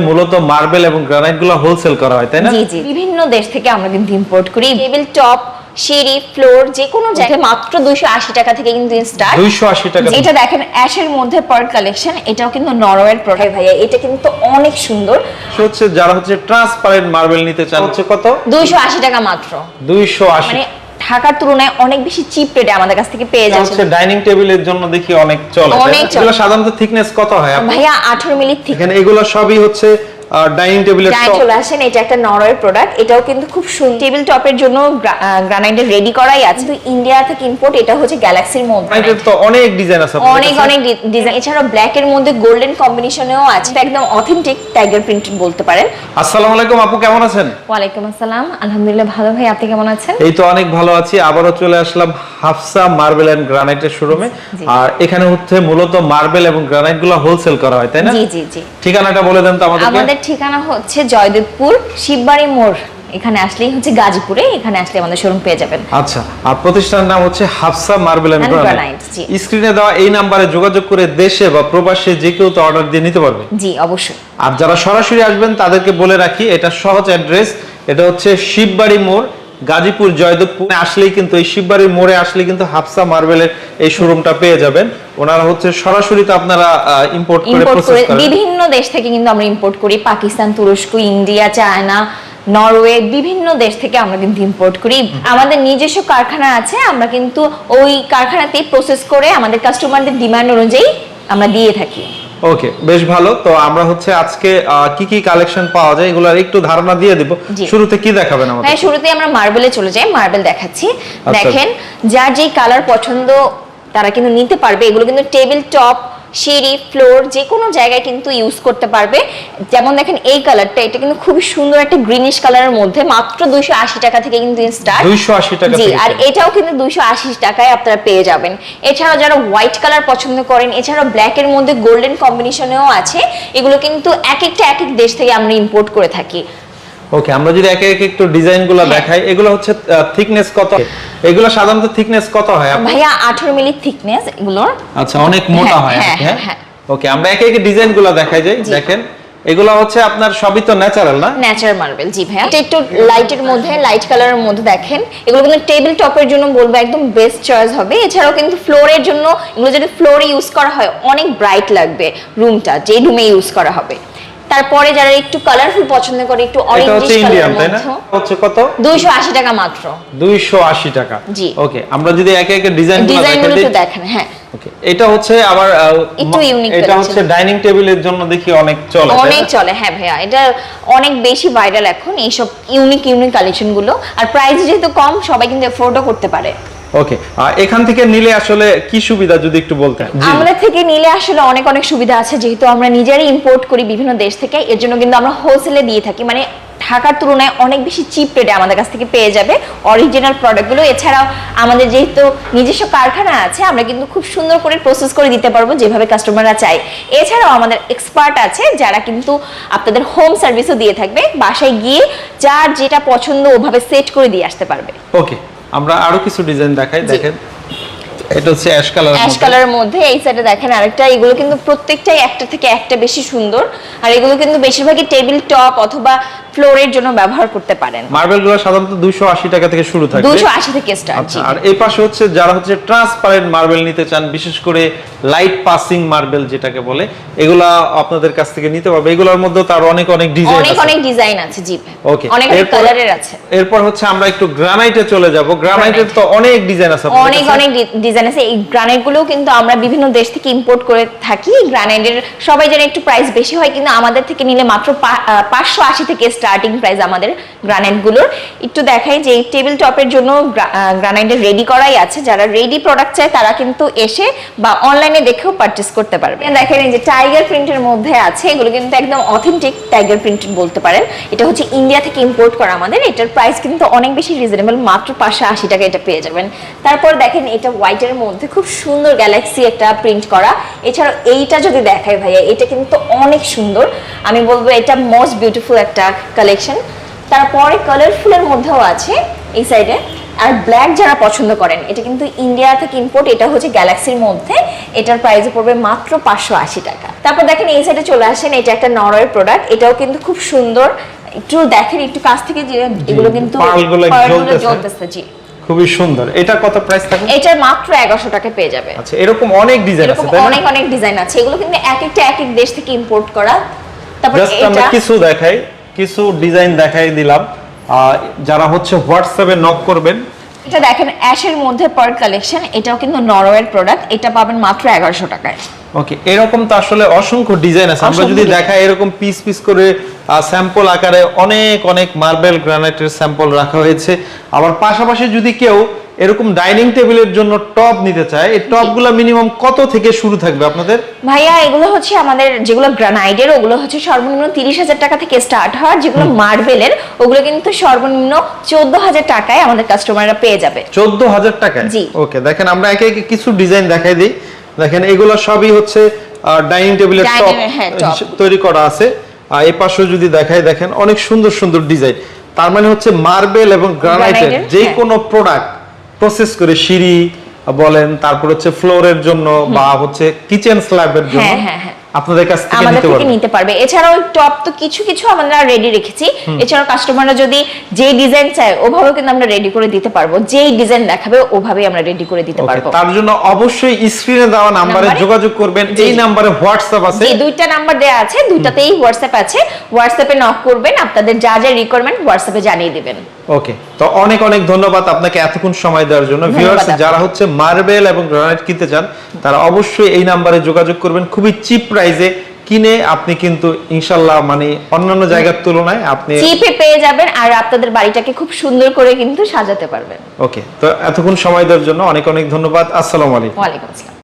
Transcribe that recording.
মূলত মার্বেল এবং গ্রানাইটগুলো হোলসেল করা হয় তাই না? জি জি। বিভিন্ন দেশ থেকে আমরা কিন্তু ইম্পোর্ট করি। টেবিল টপ সিঁড়ি ফ্লোর যে কোনো জায়গায়। মাত্র দুইশো আশি টাকা থেকে কিন্তু স্টার্ট দুইশো আশি টাকা এটা দেখেন অ্যাশের মধ্যে পার কালেকশন এটাও কিন্তু নরওয়ের প্রোডাক্ট ভাইয়া। এটা কিন্তু অনেক সুন্দর। হচ্ছে যারা হচ্ছে ট্রান্সপারেন্ট মার্বেল নিতে চান হচ্ছে কত? দুইশো আশি টাকা মাত্র। দুইশো আশি। মানে ঢাকার তুলনায় অনেক বেশি চিপ রেটে আমাদের কাছ থেকে পেয়ে হচ্ছে যাচ্ছে ডাইনিং টেবিলের জন্য দেখি অনেক চলে। অনেক চলে। এগুলো সাধারণত থিকনেস কত হয়? ভাইয়া আঠারো মিলি থিক এখানে এগুলো সবই হচ্ছে ডাইনিং টেবিলের যাই চলে আসেন এটা একটা নরওয়ের প্রোডাক্ট এটাও কিন্তু খুব সুন্দর টেবিল টপের জন্য গ্রানাইটের রেডি করাই আছে। কিন্তু ইন্ডিয়া থেকে ইম্পোর্ট এটা হচ্ছে গ্যালাক্সির মধ্যে। তো অনেক ডিজাইন আছে অনেক অনেক ডিজাইন এছাড়াও ব্ল্যাক এর মধ্যে গোল্ডেন কম্বিনেশনেও আছে। একদম অথেন্টিক টাইগার প্রিন্ট বলতে পারেন। আসসালামু আলাইকুম আপু কেমন আছেন? ওয়ালাইকুম আসসালাম। আলহামদুলিল্লাহ ভালো। ভাই আপনি কেমন আছেন? এই তো অনেক ভালো আছি। আবারও চলে আসলাম হাফসা মার্বেল এন্ড গ্রানাইটের শোরুমে। আর এখানে হচ্ছে মূলত মার্বেল এবং গ্রানাইটগুলো হোলসেল করা হয় তাই না? জি জি জি। ঠিকানাটা বলে দেন তো আমাদের ঠিকানা হচ্ছে জয়দেবপুর শিববাড়ি মোড়। এখানে আসলেই হচ্ছে গাজীপুরে এখানে আসলে আমাদের শোরুম পেয়ে যাবেন। আচ্ছা আর প্রতিষ্ঠানের নাম হচ্ছে হাফসা মার্বেল এন্ড গ্রানাইট। স্ক্রিনে দেওয়া এই নম্বরে যোগাযোগ করে দেশে বা প্রবাসে যে কেউ তো অর্ডার দিয়ে নিতে পারবে। জি অবশ্যই। আর যারা সরাসরি আসবেন তাদেরকে বলে রাখি এটা সহজ অ্যাড্রেস এটা হচ্ছে শিববাড়ি মোড় গাজীপুর জয়দেবপুর আসলেই কিন্তু এই শিববাড়ির মোড়ে আসলে কিন্তু হাফসা মার্বেলের এই শোরুমটা পেয়ে যাবেন। ওনারা হচ্ছে সরাসরি তো আপনারা ইম্পোর্ট করে প্রসেস করেন। বিভিন্ন দেশ থেকে কিন্তু আমরা ইম্পোর্ট করি। পাকিস্তান তুরস্ক ইন্ডিয়া চায়না নরওয়ে বিভিন্ন দেশ থেকে আমরা কিন্তু ইম্পোর্ট করি। আমাদের নিজস্ব কারখানা আছে আমরা কিন্তু ওই কারখানাতেই প্রসেস করে আমাদের কাস্টমারদের ডিমান্ড অনুযায়ী আমরা দিয়ে থাকি। ওকে বেশ ভালো। তো আমরা হচ্ছে আজকে কি কি কালেকশন পাওয়া যায় এগুলোর একটু ধারণা দিয়ে দিব। শুরুতে কি দেখাবেন আমাদের? হ্যাঁ শুরুতে আমরা মার্বেলে চলে যাই। মার্বেল দেখাচ্ছি। আচ্ছা। দেখেন যার যেই কালার পছন্দ তারা কিন্তু নিতে পারবে। এগুলো কিন্তু টেবিল টপ সিঁড়ি ফ্লোর যে কোনো জায়গায় কিন্তু ইউজ করতে পারবে। যেমন দেখেন এই কালারটা এটা কিন্তু খুবই সুন্দর একটা গ্রিনিশ কালারের মধ্যে মাত্র দুইশো আশি টাকা থেকে কিন্তু স্টার্ট দুইশো আশি টাকা জি আর এটাও কিন্তু দুইশো আশি টাকায় আপনারা পেয়ে যাবেন। এছাড়াও যারা হোয়াইট কালার পছন্দ করেন এছাড়াও ব্ল্যাক এর মধ্যে গোল্ডেন কম্বিনেশনেও আছে এগুলো কিন্তু এক একটা এক এক দেশ থেকে আমরা ইম্পোর্ট করে থাকি। ওকে আমরা যদি একে একে একটু ডিজাইনগুলো হ্যাঁ। দেখাই এগুলো হচ্ছে থিকনেস কত? এগুলো সাধারণত থিকনেস কত হয়? ভাইয়া আঠারো মিলি থিকনেস এগুলোর। আচ্ছা অনেক মোটা হ্যাঁ, হয় হ্যাঁ, হ্যাঁ হ্যাঁ। ওকে আমরা একে একে ডিজাইনগুলো দেখাই যাই দেখেন। এগুলো হচ্ছে আপনার সবই তো ন্যাচারাল না? ন্যাচারাল মার্বেল জি ভাইয়া। এটা একটু লাইটের মধ্যে লাইট কালারের মধ্যে দেখেন। এগুলো কিন্তু টেবিল টপের জন্য বলব একদম বেস্ট চয়েস হবে। এছাড়াও কিন্তু ফ্লোরের জন্য এগুলো যদি ফ্লোরে ইউজ করা হয় অনেক ব্রাইট লাগবে রুমটা যে রুমে ইউজ করা হবে। তারপরে যারা একটু কালারফুল পছন্দ করে একটু এটা অরেঞ্জ হচ্ছে ইন্ডিয়ান কালারের তাই না? মধ্যে হচ্ছে কত? দুইশো আশি টাকা মাত্র। দুইশো আশি টাকা। জি। ওকে আমরা যদি একে একে ডিজাইনগুলো ডিজাইনগুলো দেখাই একটু দেখেন হ্যাঁ। ওকে এটা হচ্ছে আবার একটু ইউনিক এটা হচ্ছে ডাইনিং টেবিলের জন্য দেখি অনেক চলে অনেক চলে হ্যাঁ ভাইয়া এটা অনেক বেশি ভাইরাল এখন এইসব ইউনিক ইউনিক কালেকশনগুলো। আর প্রাইস যেহেতু কম সবাই কিন্তু এফোর্ডও করতে পারে। ওকে এখান থেকে নিলে আসলে কি সুবিধা যদি একটু বলতেন? জি। আমাদের থেকে নিলে আসলে অনেক অনেক সুবিধা আছে যেহেতু আমরা নিজেরাই ইম্পোর্ট করি বিভিন্ন দেশ থেকে এর জন্য কিন্তু আমরা হোলসেলে দিয়ে থাকি। মানে ঢাকার তুলনায় অনেক বেশি চিপ রেটে আমাদের কাছ থেকে পেয়ে যাবে অরিজিনাল প্রোডাক্টগুলো এছাড়াও আমাদের যেহেতু নিজস্ব কারখানা আছে আমরা কিন্তু খুব সুন্দর করে প্রসেস করে দিতে পারব যেভাবে কাস্টমাররা চায়। এছাড়াও আমাদের এক্সপার্ট আছে যারা কিন্তু আপনাদের হোম সার্ভিসও দিয়ে থাকবে। বাসায় গিয়ে যার যেটা পছন্দ ওভাবে সেট করে দিয়ে আসতে পারবে। ওকে আমরা আরও কিছু ডিজাইন দেখাই দেখেন। এটা হচ্ছে অ্যাশ কালার অ্যাশ কালারের মধ্যে এই সাইডে দেখেন আরেকটা এগুলো কিন্তু প্রত্যেকটাই একটা থেকে একটা বেশি সুন্দর আর এগুলো কিন্তু বেশিরভাগই টেবিল টপ অথবা ফ্লোরের জন্য ব্যবহার করতে পারেন। মার্বেলগুলো সাধারণত দুইশো আশি টাকা থেকে শুরু থাকে। দুশো আশি থেকে স্টার্ট আচ্ছা আর এই পাশে হচ্ছে যারা হচ্ছে ট্রান্সপারেন্ট মার্বেল নিতে চান বিশেষ করে লাইট পাসিং মার্বেল যেটাকে বলে এগুলা আপনাদের কাছ থেকে নিতে পারবে। এগুলোর মধ্যে তার অনেক অনেক ডিজাইন আছে। অনেক ডিজাইন আছে জি ওকে অনেক অনেক কালারের আছে। এরপর হচ্ছে আমরা একটু গ্রানাইটে চলে যাব। গ্রানাইটের তো অনেক ডিজাইন আছে অনেক অনেক ডিজাইন আছে। এই গ্রানাইটগুলো কিন্তু আমরা বিভিন্ন দেশ থেকে ইম্পোর্ট করে থাকি। গ্রানাইটের সবাই জানে একটু প্রাইস বেশি হয় কিন্তু আমাদের থেকে নিলে মাত্র পাঁচশো আশি থেকে স্টার্টিং প্রাইস আমাদের গ্রানাইটগুলোর। একটু দেখাই যে টেবিল টপের জন্য গ্রানাইটের রেডি করাই আছে। যারা রেডি প্রোডাক্ট চায়, তারা কিন্তু এসে বা অনলাইনে দেখেও পারচেস করতে পারবে। দেখেন যে টাইগার প্রিন্টের মধ্যে আছে। এগুলো কিন্তু একদম অথেন্টিক টাইগার প্রিন্ট বলতে পারেন। এটা হচ্ছে ইন্ডিয়া থেকে ইম্পোর্ট করা আমাদের। এটার প্রাইস কিন্তু অনেক বেশি রিজনেবল মাত্র পাঁচশো আশি টাকা এটা পেয়ে যাবেন। তারপর দেখেন এটা হোয়াইটের মধ্যে খুব সুন্দর গ্যালাক্সি একটা প্রিন্ট করা। এছাড়াও এইটা যদি দেখায় ভাইয়া, এটা কিন্তু অনেক সুন্দর। আমি বলব এটা মোস্ট বিউটিফুল একটা কালেকশন। তারপরে কালারফুলের মধ্যেও আছে এই সাইডে আর ব্ল্যাক যারা পছন্দ করেন এটা কিন্তু ইন্ডিয়া থেকে ইম্পোর্ট এটা হচ্ছে গ্যালাক্সির মধ্যে। এটার প্রাইস পড়বে মাত্র পাঁচশো আশি টাকা। তারপর দেখেন এই সাইডে চলে আসেন এটা একটা নরওয়ের প্রোডাক্ট এটাও কিন্তু খুব সুন্দর। একটু দেখেন একটু কাছ থেকে যে এগুলো কিন্তু জ্বলতেছে। জি। খুবই সুন্দর। এটা কত প্রাইস থাকবে? এটার মাত্র এগারোশো টাকা পেয়ে যাবে। আচ্ছা এরকম অনেক ডিজাইন আছে তাই অনেক অনেক ডিজাইন আছে। এগুলো কিন্তু এক একটা এক এক দেশ থেকে ইম্পোর্ট করা। তারপর আমরা এটা কিছু দেখাই। কিছু ডিজাইন দেখাই দিলাম। যারা হচ্ছে হোয়াটসঅ্যাপে নক করবেন। এটা দেখেন অ্যাশের মধ্যে পার কালেকশন এটাও কিন্তু নরওয়ের প্রোডাক্ট এটা পাবেন মাত্র এগারোশো টাকায়। ওকে এরকম তো আসলে অসংখ্য ডিজাইন আছে। আমরা যদি। দেখাই এরকম পিস পিস করে স্যাম্পল আকারে অনেক অনেক মার্বেল গ্রানাইটের স্যাম্পল রাখা হয়েছে। আবার পাশাপাশি যদি কেউ এরকম ডাইনিং টেবিলের জন্য টপ নিতে চায় এই টপগুলো মিনিমাম কত থেকে শুরু থাকবে আপনাদের? ভাইয়া এগুলো হচ্ছে আমাদের যেগুলো গ্রানাইটের ওগুলো হচ্ছে সর্বনিম্ন তিরিশ হাজার টাকা থেকে স্টার্ট হয় যেগুলো মার্বেলের ওগুলো কিন্তু সর্বনিম্ন চোদ্দ হাজার টাকায় আমাদের কাস্টমাররা পেয়ে যাবে। চোদ্দ হাজার টাকায়? জি। ওকে দেখেন আমরা একে একে কিছু ডিজাইন দেখাই দিই। দেখেন এগুলো সবই হচ্ছে ডাইনিং টেবিলের টপ হ্যাঁ, তৈরি করা আছে। আর এই পাশেও যদি দেখাই দেখেন অনেক সুন্দর সুন্দর ডিজাইন তার মানে হচ্ছে মার্বেল এবং গ্রানাইটের যে হ্যাঁ। কোনো প্রোডাক্ট প্রসেস করে সিঁড়ি বলেন তারপর হচ্ছে ফ্লোরের জন্য বা হচ্ছে কিচেন স্ল্যাবের জন্য হ্যাঁ, হ্যাঁ, হ্যাঁ। আপনাদের কাছ থেকে নিতে থেকে নিতে পারবে। এছাড়াও টপ তো কিছু কিছু আমরা রেডি রেখেছি। এছাড়াও কাস্টমাররা যদি যে ডিজাইন চায় ওভাবেও কিন্তু আমরা রেডি করে দিতে পারব। যেই ডিজাইন দেখাবে ওভাবেই আমরা রেডি করে দিতে পারব। তার জন্য অবশ্যই স্ক্রিনে দেওয়া নাম্বারে? যোগাযোগ করবেন। এই। নাম্বারে হোয়াটসঅ্যাপ আছে। দুইটা নাম্বার আছে। দুইটাতেই হোয়াটসঅ্যাপ আছে। হোয়াটসঅ্যাপে নক করবেন। আপনাদের যা যা রিকোয়ারমেন্ট হোয়াটসঅ্যাপে জানিয়ে দিবেন। ওকে তো অনেক অনেক ধন্যবাদ আপনাকে এতক্ষণ সময় দেওয়ার জন্য। ভিউয়ার্স যারা হচ্ছে মার্বেল এবং গ্রানাইট কিনতে চান তারা অবশ্যই এই নাম্বারে যোগাযোগ করবেন। খুবই চিপ প্রাইসে কিনে আপনি কিন্তু ইনশাল্লাহ মানে অন্যান্য জায়গার তুলনায় আপনি চিপে পেয়ে যাবেন আর আপনাদের বাড়িটাকে খুব সুন্দর করে কিন্তু সাজাতে পারবেন। ওকে তো এতক্ষণ সময় দেওয়ার জন্য অনেক অনেক ধন্যবাদ। আসসালামু আলাইকুম। ওয়ালাইকুম আসসালাম।